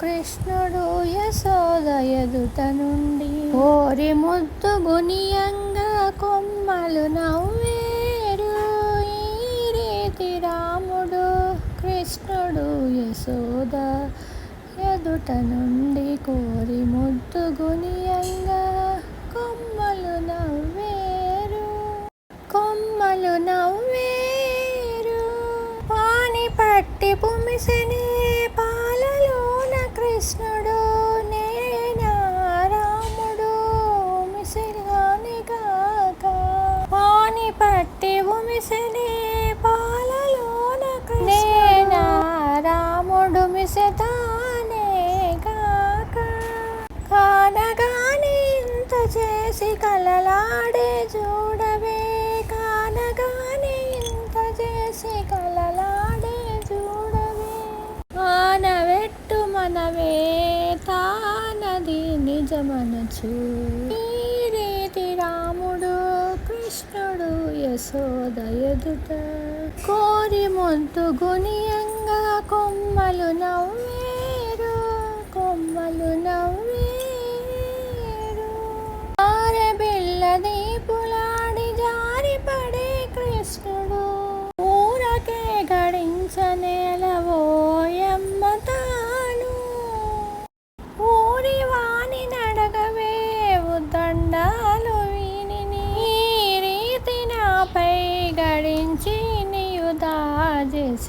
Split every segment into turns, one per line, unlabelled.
కృష్ణుడు యశోద ఎదుట నుండి కోరి ముద్దు గునియంగా కొమ్మలు నవ్వేడు. ఈ రీతి రాముడు కృష్ణుడు యశోద ఎదుట నుండి కోరి ముద్దు గునియంగా కొమ్మలు నవ్వేరు. కొమ్మలు నవ్వేరు. పాని పట్టి పుమిసెని కలలాడే చూడవే కానగానే ఇంత చేసి కలలాడే చూడవే. ఆనవెట్టు మనవే తానది నిజమనచు. ఈ రీతి రాముడు కృష్ణుడు యశోద ఎదుట. కోరి ముద్దు గునియంగా కొమ్మలు నవ్వేరు. కొమ్మలు నవ్వు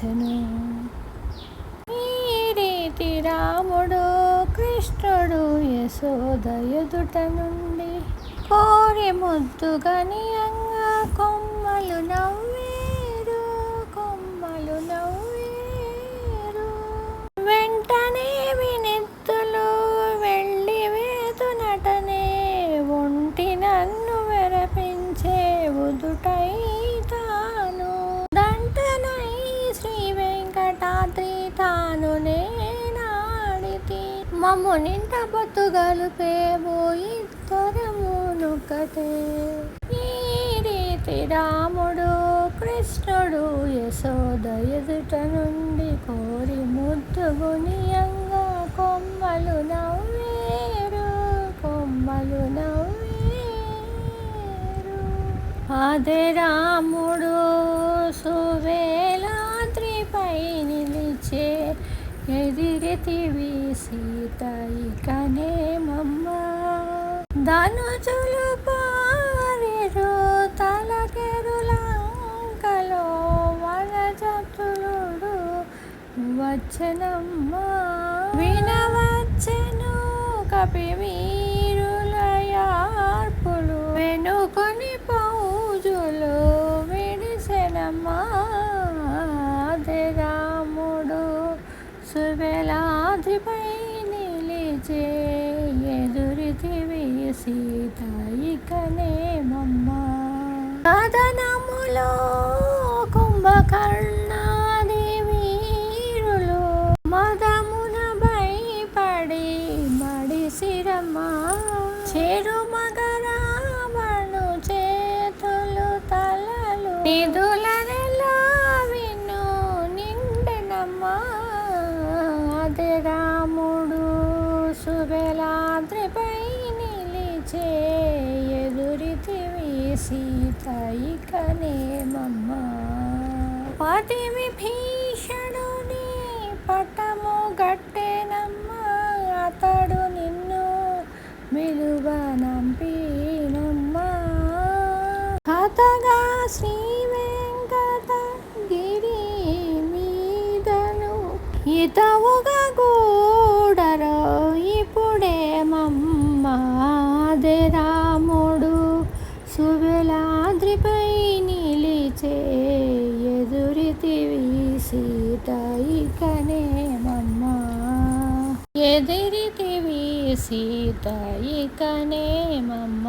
చేసెను నీరీతి రాముడు కృష్ణుడు యశోద ఎదుట నుండి కోరి ముద్దు గనియంగా కొమ్మలు నవ్వేరు కొమ్మలు నవ్వు తాను నేనాడితి మమ్ము నింట బతుగలుపేబోయి త్వరమునొకటే ఈ రీతి రాముడు కృష్ణుడు యశోద ఎదుట నుండి కోరి ముద్దుగునియంగా కొమ్మలు నవ్వేరు కొమ్మలు నవ్వేరు. అదే రాముడు సువేలాద్రిపైని నిలిచే ఎదిరితివి సీత ఇకనే మమ్మ. ధనుజులు పారిరు తలకెరులంకలో వనజతులుడు వచ్చనమ్మా. వినవచ్చను కపి వీరులయార్పులు వెనుకొని సుబెలాదిపై నిలిచే ఎదురితివి సీత ఇకనే మమ్మ. కథనములో కుంభకర్ణాది మదమున భయపడి మడిసిరమ్మా చెరు మగరామణు చేతులు తలలు నిదు సీత ఇకనేమమ్మ పతి పటము గట్టెనమ్మ. అతడు నిన్ను విలువ నంపినమ్మా. కథగా శ్రీ వెంకటగిరి మీదను ఇతవుగా సీత ఇకనే మమ్మ.